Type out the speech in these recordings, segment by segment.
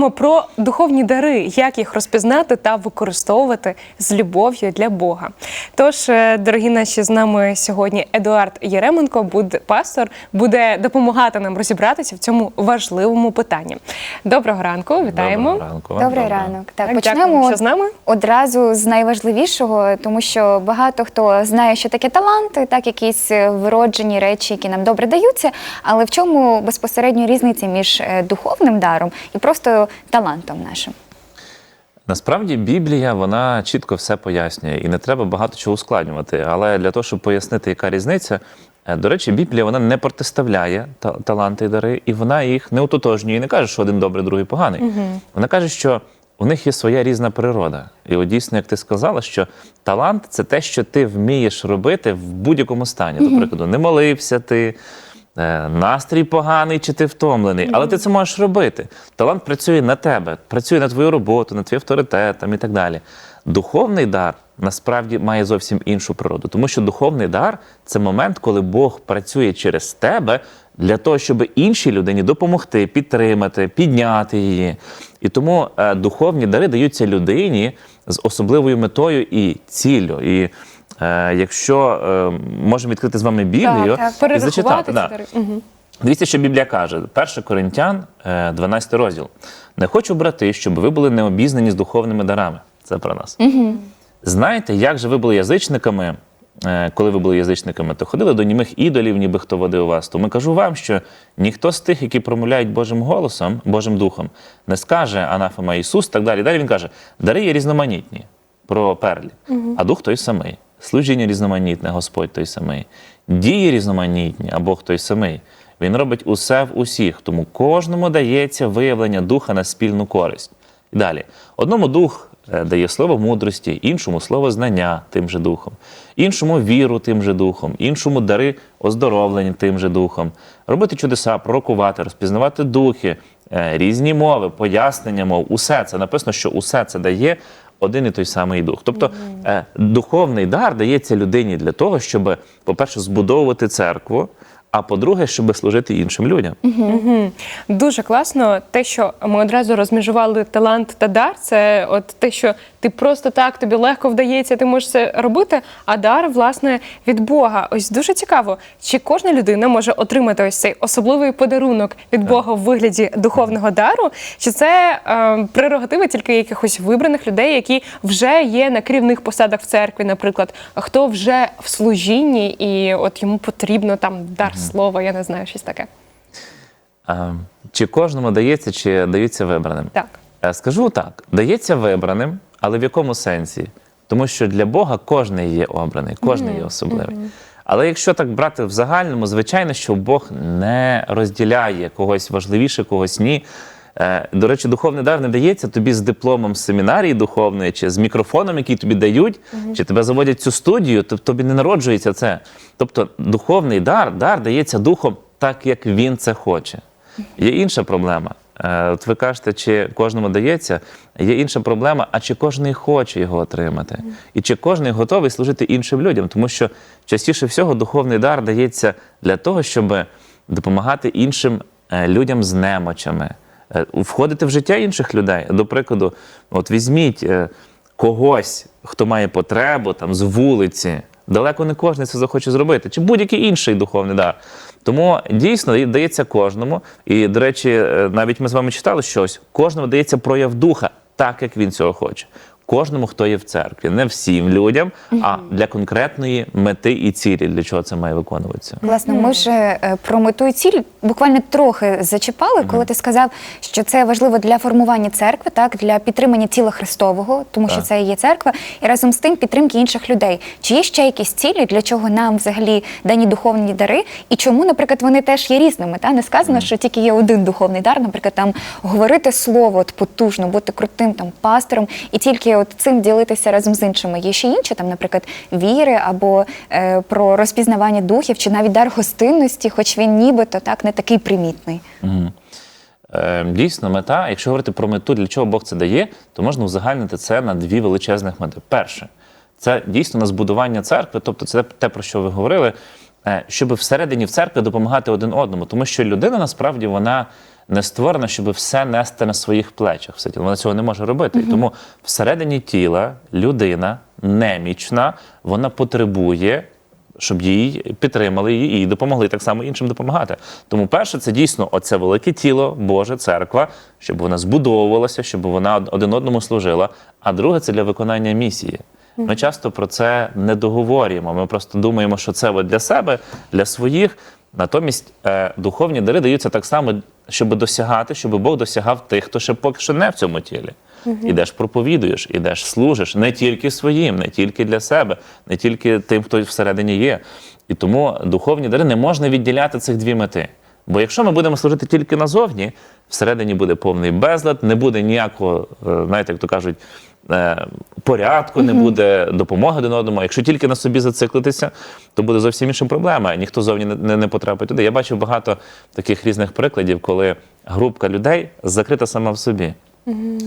Поговоримо про духовні дари, як їх розпізнати та використовувати з любов'ю для Бога. Тож, е, дорогі наші, з нами сьогодні Едуард Єременко, буде пастор, буде допомагати нам розібратися в цьому важливому питанні. Доброго ранку, вітаємо. Доброго ранку. Добрий Доброго. ранок. Так, Так, почнемо дякую, що з нами. одразу з найважливішого, тому що багато хто знає, що таке таланти, так якісь е, вроджені речі, які нам добре даються. Але в чому безпосередньо різниця між е, духовним даром і просто талантом нашим? Насправді Біблія вона чітко все пояснює, і не треба багато чого ускладнювати. Але для того, щоб пояснити, яка різниця, е, до речі, Біблія вона не протиставляє та- таланти і дари, і вона їх не утотожнює, і не каже, що один добрий, другий поганий. Вона каже, що у них є своя різна природа. І от дійсно, як ти сказала, що талант це те, що ти вмієш робити в будь-якому стані. До прикладу, не молився ти. Е, Настрій поганий чи ти втомлений, але ти це можеш робити. Талант працює на тебе, працює на твою роботу, на твій авторитет там, і так далі. Духовний дар насправді має зовсім іншу природу, тому що духовний дар це момент, коли Бог працює через тебе для того, щоб іншій людині допомогти, підтримати, підняти її. І тому е, духовні дари даються людині з особливою метою і ціллю. І якщо е, можемо відкрити з вами Біблію Так, і зачитати. да. Мгм. Дивіться, що Біблія каже, 1 Коринтян, е, 12 розділ. Не хочу, брати, щоб ви були необізнані з духовними дарами. Це про нас. Знаєте, як же ви були язичниками, е, коли ви були язичниками, то ходили до німих ідолів, ніби хто водив вас. Тому кажу вам, що ніхто з тих, які промовляють Божим голосом, Божим духом, не скаже анафема Ісус, так далі. Далі він каже: дари є різноманітні про перлі, а дух той самий. Служіння різноманітне, Господь той самий. Дії різноманітні, а Бог той самий. Він робить усе в усіх, тому кожному дається виявлення духа на спільну користь. І далі. Одному дух е, дає слово мудрості, іншому слово знання тим же духом, іншому віру тим же духом, іншому дари оздоровлення тим же духом, робити чудеса, пророкувати, розпізнавати духи, е, різні мови, пояснення мов. Усе це написано, що усе це дає один і той самий дух. Тобто е, духовний дар дається людині для того, щоб, по-перше, збудовувати церкву, а по-друге, щоб служити іншим людям. угу. Дуже класно. Те, що ми одразу розмежували талант та дар, це от те, що ти просто так тобі легко вдається, ти можеш це робити. А дар, власне, від Бога. Ось дуже цікаво, чи кожна людина може отримати ось цей особливий подарунок від Бога в вигляді духовного дару, чи це е, прерогатива тільки якихось вибраних людей, які вже є на керівних посадах в церкві, наприклад, хто вже в служінні, і от йому потрібно там дар слова, я не знаю, щось таке. Е, Чи кожному дається, чи даються вибраним? Так. Е, Скажу так: дається вибраним, але в якому сенсі? Тому що для Бога кожен є обраний, кожен є особливий. Але якщо так брати в загальному, звичайно, що Бог не розділяє когось важливіше, когось ні. Е, До речі, духовний дар не дається тобі з дипломом з семінарії духовної, чи з мікрофоном, який тобі дають, чи тебе заводять в цю студію, то тобі не народжується це. Тобто, духовний дар, дар дається духом так, як він це хоче. Є інша проблема. Е, От ви кажете, чи кожному дається, є інша проблема, а чи кожен хоче його отримати? І чи кожен готовий служити іншим людям? Тому що частіше всього духовний дар дається для того, щоб допомагати іншим е, людям з немочами, е, входити в життя інших людей. До прикладу, от візьміть когось, хто має потребу там з вулиці. Далеко не кожен це захоче зробити, чи будь-який інший духовний дар. Тому дійсно дається кожному. І, до речі, е, навіть ми з вами читали щось, кожному дається прояв духа, так як він цього хоче. Кожному, хто є в церкві, не всім людям, а для конкретної мети і цілі, для чого це має виконуватися. Власне, ми вже е, про мету і ціль буквально трохи зачіпали, коли ти сказав, що це важливо для формування церкви, так для підтримання тіла Христового, тому що Так. це і є церква, і разом з тим підтримки інших людей. Чи є ще якісь цілі, для чого нам взагалі дані духовні дари, і чому, наприклад, вони теж є різними? Та не сказано, що тільки є один духовний дар, наприклад, там говорити слово от, потужно, бути крутим там пастором, і тільки от цим ділитися разом з іншими. Є ще інші, там, наприклад, віри або е, про розпізнавання духів, чи навіть дар гостинності, хоч він нібито так не такий примітний. Мгм. Е, Дійсно, мета, якщо говорити про мету, для чого Бог це дає, то можна узагальнити це на дві величезних мети. Перше, це дійсно на збудування церкви, тобто це те, про що ви говорили. Е, щоб всередині в церкві допомагати один одному. Тому що людина насправді вона не створена, щоб все нести на своїх плечах. Все тіло. Вона цього не може робити. І тому всередині тіла людина немічна, вона потребує. Щоб її підтримали її і допомогли так само іншим допомагати. Тому перше, це дійсно оце велике тіло, Боже, церква, щоб вона збудовувалася, щоб вона один одному служила. А друге це для виконання місії. Ми часто про це не договорюємо. Ми просто думаємо, що це от для себе, для своїх. Натомість е, духовні дари даються так само, щоб досягати, щоб Бог досягав тих, хто ще поки що не в цьому тілі. Ідеш проповідуєш, ідеш служиш не тільки своїм, не тільки для себе, не тільки тим, хто всередині є. І тому духовні дари не можна відділяти цих дві мети. Бо якщо ми будемо служити тільки назовні, всередині буде повний безлад, не буде ніякого, е, знаєте, як то кажуть, порядку, не буде допомоги один одному. Якщо тільки на собі зациклитися, то буде зовсім інша проблема. Ніхто зовні не, не, потрапить туди. Я бачив багато таких різних прикладів, коли групка людей закрита сама в собі.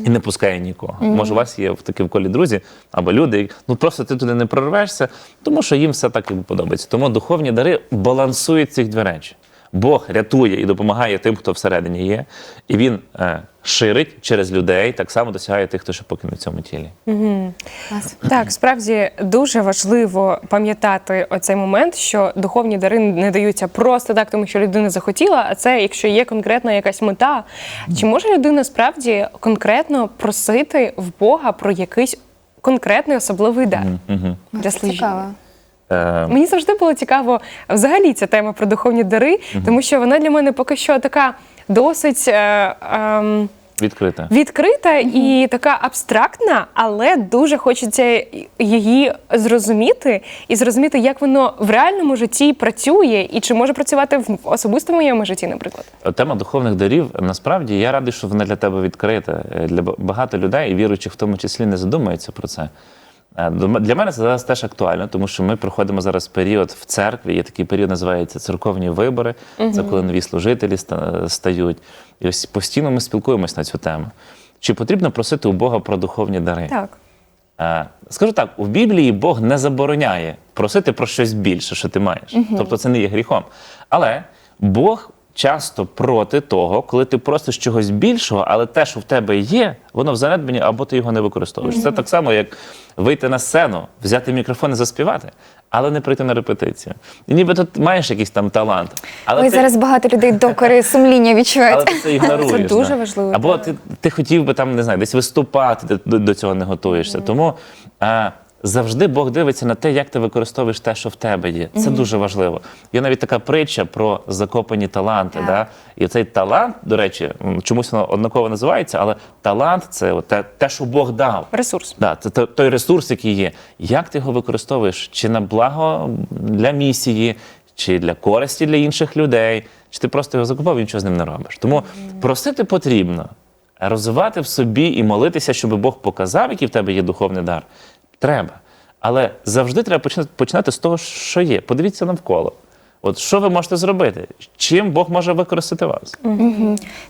І не пускає нікого. Може, у вас є в такі в колі друзі або люди, ну просто ти туди не прорвешся, тому що їм все так і подобається. Тому духовні дари балансують цих дві речі. Бог рятує і допомагає тим, хто всередині є, і він е, ширить через людей, так само досягає тих, хто ще поки не в цьому тілі. Клас. Так, справді дуже важливо пам'ятати оцей момент, що духовні дари не даються просто так, тому що людина захотіла, а це якщо є конкретна якась мета. Чи може людина справді конкретно просити в Бога про якийсь конкретний особливий дар для служіння? Цікаво. Е, Мені завжди було цікаво взагалі ця тема про духовні дари, тому що вона для мене поки що така досить. Е, ем, відкрита. Відкрита і така абстрактна, але дуже хочеться її зрозуміти і зрозуміти, як воно в реальному житті працює, і чи може працювати в особистому моєму житті, наприклад. Тема духовних дарів насправді я радий, що вона для тебе відкрита. Е, Для багато людей, віруючих в тому числі, не задумуються про це. Е, Для мене це зараз теж актуально, тому що ми проходимо зараз період в церкві. Є такий період, називається церковні вибори. Це коли нові служителі стають. І ось постійно ми спілкуємось на цю тему. Чи потрібно просити у Бога про духовні дари? Так. Е, Скажу так, у Біблії Бог не забороняє просити про щось більше, що ти маєш. Тобто це не є гріхом. Але Бог часто проти того, коли ти просиш чогось більшого, але те, що в тебе є, воно в занедбанні, або ти його не використовуєш. Це так само, як вийти на сцену, взяти мікрофон і заспівати, але не прийти на репетицію. І ніби тут маєш якийсь там талант. Але Ой, ти... зараз багато людей докори сумління відчувають. Але ти це ігноруєш. Це дуже важливо, Або ти, ти хотів би там, не знаю, десь виступати, ти до, до цього не готуєшся. Тому а, завжди Бог дивиться на те, як ти використовуєш те, що в тебе є. Це дуже важливо. Є навіть така притча про закопані таланти. Так. Да? І цей талант, до речі, чомусь воно однаково називається, але талант це от те, те, що Бог дав. Ресурс. Да, це то- той ресурс, який є. Як ти його використовуєш? Чи на благо для місії, чи для користі для інших людей, чи ти просто його закупав і нічого з ним не робиш? Тому просити потрібно, розвивати в собі і молитися, щоб Бог показав, який в тебе є духовний дар. Треба. Але завжди треба починати, з того, що є. Подивіться навколо. От що ви можете зробити? Чим Бог може використати вас?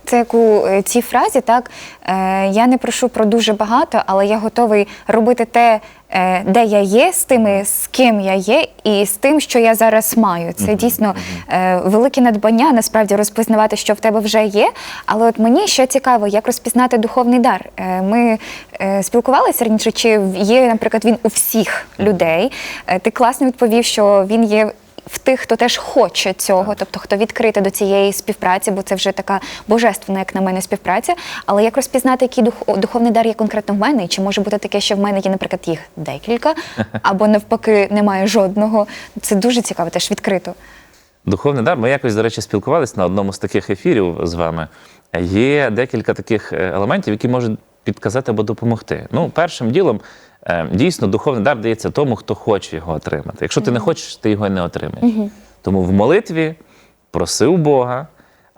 Це як у е, цій фразі, так е, я не прошу про дуже багато, але я готовий робити те, е, де я є, з тими, з ким я є, і з тим, що я зараз маю. Це дійсно е, велике надбання, насправді розпізнавати, що в тебе вже є. Але от мені ще цікаво, як розпізнати духовний дар. Е, ми е, спілкувалися раніше, чи є, наприклад, він у всіх людей. Е, ти класно відповів, що він є в тих, хто теж хоче цього, тобто хто відкритий до цієї співпраці, бо це вже така божественна, як на мене, співпраця. Але як розпізнати, який дух, духовний дар є конкретно в мене, і чи може бути таке, що в мене є, наприклад, їх декілька, або навпаки немає жодного. Це дуже цікаво, теж відкрито. Духовний дар. Ми якось, до речі, спілкувалися на одному з таких ефірів з вами. Є декілька таких е, елементів, які можуть підказати або допомогти. Ну, першим ділом, дійсно, духовний дар дається тому, хто хоче його отримати. Якщо ти не хочеш, ти його не отримаєш. Тому в молитві проси у Бога,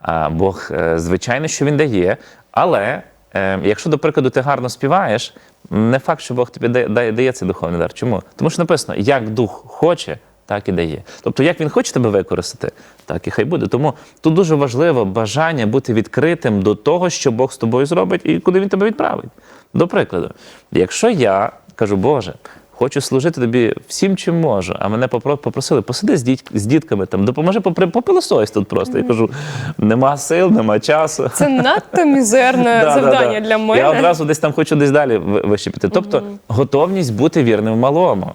а Бог, е, звичайно, що він дає, але. е, Якщо, до прикладу, ти гарно співаєш, не факт, що Бог тобі дає, дає цей духовний дар. Чому? Тому що написано, як дух хоче, так і дає. Тобто, як він хоче тебе використати, так і хай буде. Тому тут дуже важливо бажання бути відкритим до того, що Бог з тобою зробить і куди він тебе відправить. До прикладу, якщо я кажу, Боже, Хочу служити тобі всім, чим можу. А мене попро- попросили, посиди з, діть, з дітками, там, допоможи попилосось тут просто. Я кажу, нема сил, нема часу. Це надто мізерне Да, да, завдання для мене. Я одразу десь там хочу десь далі ви- вище піти. Тобто готовність бути вірним малому.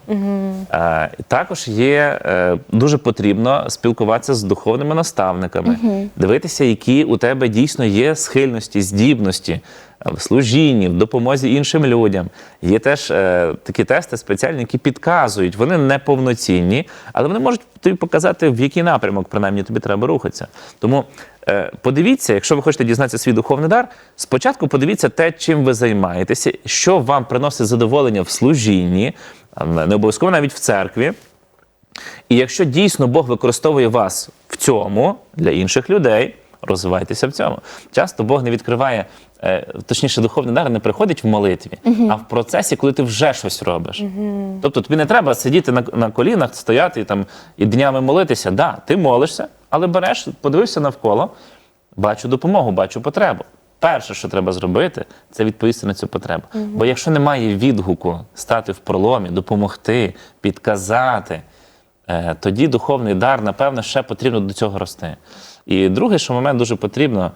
Також є е, дуже потрібно спілкуватися з духовними наставниками, дивитися, які у тебе дійсно є схильності, здібності в служінні, в допомозі іншим людям. Є теж е, такі тести спеціальні, які підказують, вони не повноцінні, але вони можуть тобі показати, в який напрямок принаймні тобі треба рухатися. Тому е, подивіться, якщо ви хочете дізнатися свій духовний дар, спочатку подивіться те, чим ви займаєтеся, що вам приносить задоволення в служінні, не обов'язково навіть в церкві. І якщо дійсно Бог використовує вас в цьому для інших людей, розвивайтеся в цьому. Часто Бог не відкриває, точніше, духовний дар не приходить в молитві, а в процесі, коли ти вже щось робиш. Тобто тобі не треба сидіти на, на колінах, стояти і, там, і днями молитися. Да, ти молишся, але береш, подивився навколо, бачу допомогу, бачу потребу. Перше, що треба зробити, це відповісти на цю потребу. Бо якщо немає відгуку стати в проломі, допомогти, підказати, е, тоді духовний дар, напевно, ще потрібно до цього рости. І другий, що момент дуже потрібно.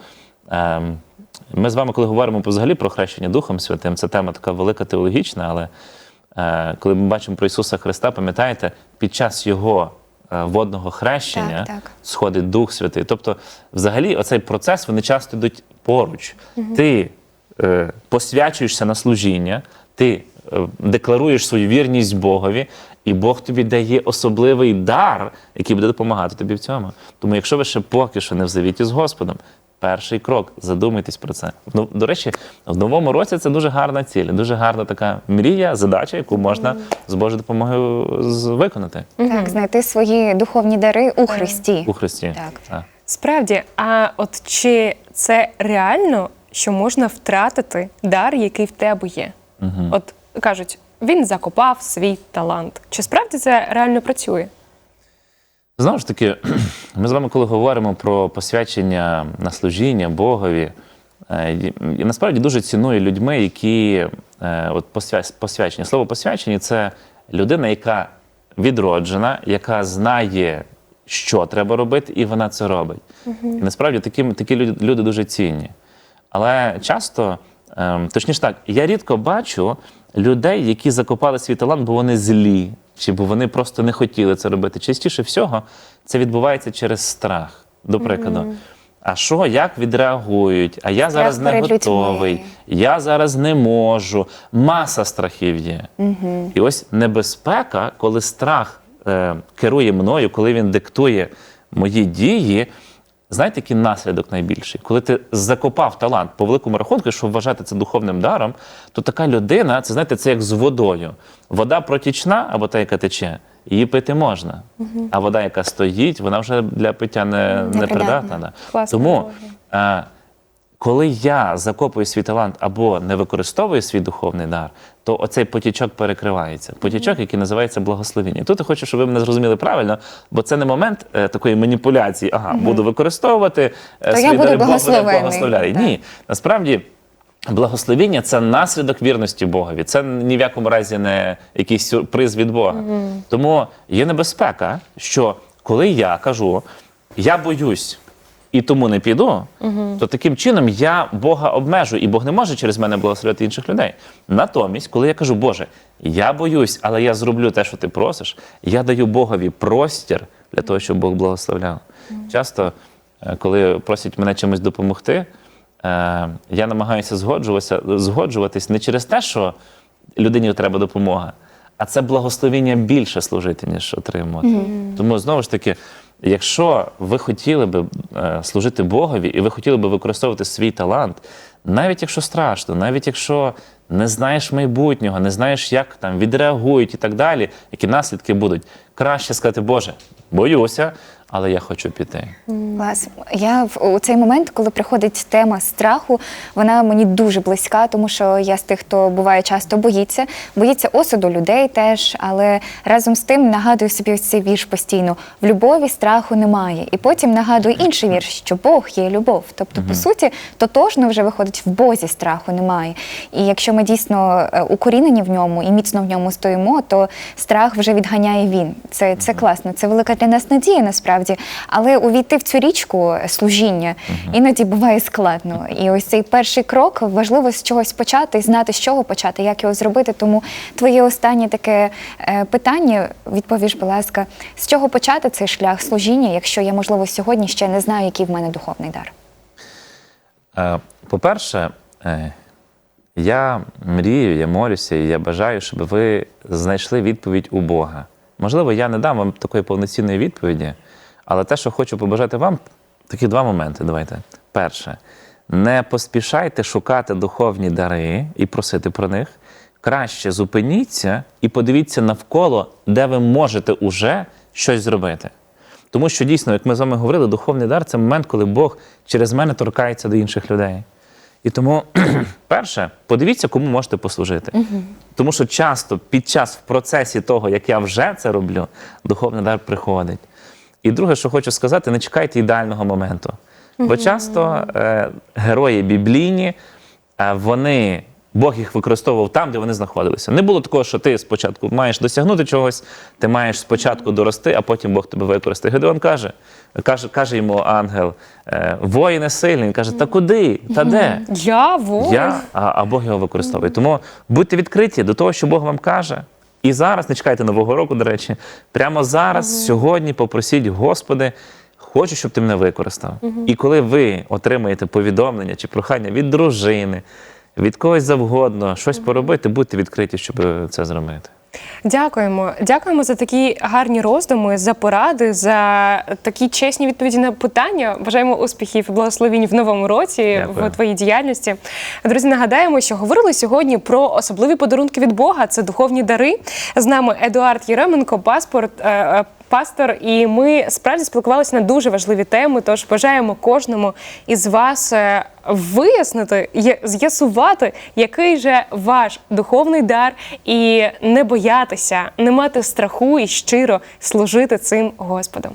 Ми з вами, коли говоримо взагалі про хрещення Духом Святим, це тема така велика теологічна, але е, коли ми бачимо про Ісуса Христа, пам'ятаєте, під час Його е, водного хрещення Так, так. сходить Дух Святий. Тобто, взагалі, оцей процес вони часто йдуть поруч. Ти е, посвячуєшся на служіння, ти е, декларуєш свою вірність Богові, і Бог тобі дає особливий дар, який буде допомагати тобі в цьому. Тому, якщо ви ще поки що не в завіті з Господом, перший крок, задумайтесь про це. Ну, до речі, в новому році це дуже гарна ціль, дуже гарна така мрія, задача, яку можна з Божою допомогою з- виконати Так, знайти свої духовні дари у Христі. у Христі. Так. Справді, а от чи це реально, що можна втратити дар, який в тебе є? От кажуть, він закопав свій талант. Чи справді це реально працює? Знову ж таки, ми з вами, коли говоримо про посвячення на служіння Богові, е, і- і насправді дуже ціную людьми, які е, от посвя- посвячені. Слово посвячені це людина, яка відроджена, яка знає, що треба робити, і вона це робить. І насправді такі, такі люди, люди дуже цінні. Але часто, ем, точніше так, я рідко бачу людей, які закопали свій талант, бо вони злі, чи бо вони просто не хотіли це робити. Частіше всього це відбувається через страх, до прикладу. А що, як відреагують? А я зараз не готовий, людьми. я зараз не можу. Маса страхів є. І ось небезпека, коли страх е, керує мною, коли він диктує мої дії. Знаєте, який наслідок найбільший? Коли ти закопав талант по великому рахунку, щоб вважати це духовним даром, то така людина, це знаєте, це як з водою. Вода протічна або та, яка тече, її пити можна. А вода, яка стоїть, вона вже для пиття не, не придатна. Да. Тому аналогія. Коли я закопую свій талант або не використовую свій духовний дар, то оцей потічок перекривається. Потічок, який називається благословіння. І Тут я хочу, щоб ви мене зрозуміли правильно, бо це не момент е, такої маніпуляції. Ага, буду використовувати е, То я буду дари, Бог мене благословляє. Так. Ні, насправді. Благословіння це наслідок вірності Богові. Це ні в якому разі не якийсь сюрприз від Бога. Тому є небезпека, що коли я кажу, я боюсь і тому не піду, то таким чином я Бога обмежую, і Бог не може через мене благословляти інших людей. Натомість, коли я кажу, Боже, я боюсь, але я зроблю те, що ти просиш, я даю Богові простір для того, щоб Бог благословляв. Часто, е, коли просять мене чимось допомогти, е, я намагаюся згоджуватися, згоджуватись не через те, що людині треба допомога, а це благословіння більше служити, ніж отримувати. Тому знову ж таки, якщо ви хотіли би е, служити Богові і ви хотіли би використовувати свій талант, навіть якщо страшно, навіть якщо не знаєш майбутнього, не знаєш, як там відреагують і так далі, які наслідки будуть, краще сказати, Боже, боюся, але я хочу піти. Клас. Я в у цей момент, коли приходить тема страху, вона мені дуже близька, тому що я з тих, хто буває часто боїться, боїться осуду людей теж, але разом з тим нагадую собі ось цей вірш постійно: в любові страху немає. І потім нагадую інший вірш, що Бог є любов. Тобто, по суті, тотожно вже виходить в Бозі страху немає. І якщо ми дійсно е, укорінені в ньому і міцно в ньому стоїмо, то страх вже відганяє він. Це, це класно, це велика для нас надія насправді. Але увійти в цю річку служіння іноді буває складно. І ось цей перший крок важливо з чогось почати, знати, з чого почати, як його зробити. Тому твоє останнє таке е, питання, відповіж, будь ласка, з чого почати цей шлях служіння, якщо я, можливо, сьогодні ще не знаю, який в мене духовний дар. Е, По-перше, е, я мрію, я молюся, і я бажаю, щоб ви знайшли відповідь у Бога. Можливо, я не дам вам такої повноцінної відповіді, але те, що хочу побажати вам, такі два моменти. Давайте. Перше, не поспішайте шукати духовні дари і просити про них. Краще зупиніться і подивіться навколо, де ви можете уже щось зробити. Тому що дійсно, як ми з вами говорили, духовний дар це момент, коли Бог через мене торкається до інших людей. І тому, перше, подивіться, кому можете послужити. Тому що часто під час в процесі того, як я вже це роблю, духовний дар приходить. І друге, що хочу сказати, не чекайте ідеального моменту. Бо часто е, герої біблійні, е, вони. Бог їх використовував там, де вони знаходилися. Не було такого, що ти спочатку маєш досягнути чогось, ти маєш спочатку дорости, а потім Бог тебе використає. Гедеон каже, каже, каже йому ангел, е, воїне сильний. Він каже, та куди? Та де? Я воїн. Я, а, а Бог його використовує. Тому будьте відкриті до того, що Бог вам каже. І зараз, не чекайте Нового року, до речі, прямо зараз, сьогодні попросіть, Господи, хочу, щоб ти мене використав. І коли ви отримаєте повідомлення чи прохання від дружини, від когось завгодно, щось поробити, будьте відкриті, щоб це зробити. Дякуємо. Дякуємо за такі гарні роздуми, за поради, за такі чесні відповіді на питання. Бажаємо успіхів і благословінь в новому році Дякую. в твоїй діяльності. Друзі, нагадаємо, що говорили сьогодні про особливі подарунки від Бога. Це духовні дари. З нами Едуард Єременко, паспорт. Пастор, і ми справді спілкувалися на дуже важливі теми. Тож бажаємо кожному із вас е, вияснити, з'ясувати, який же ваш духовний дар, і не боятися, не мати страху і щиро служити цим Господом.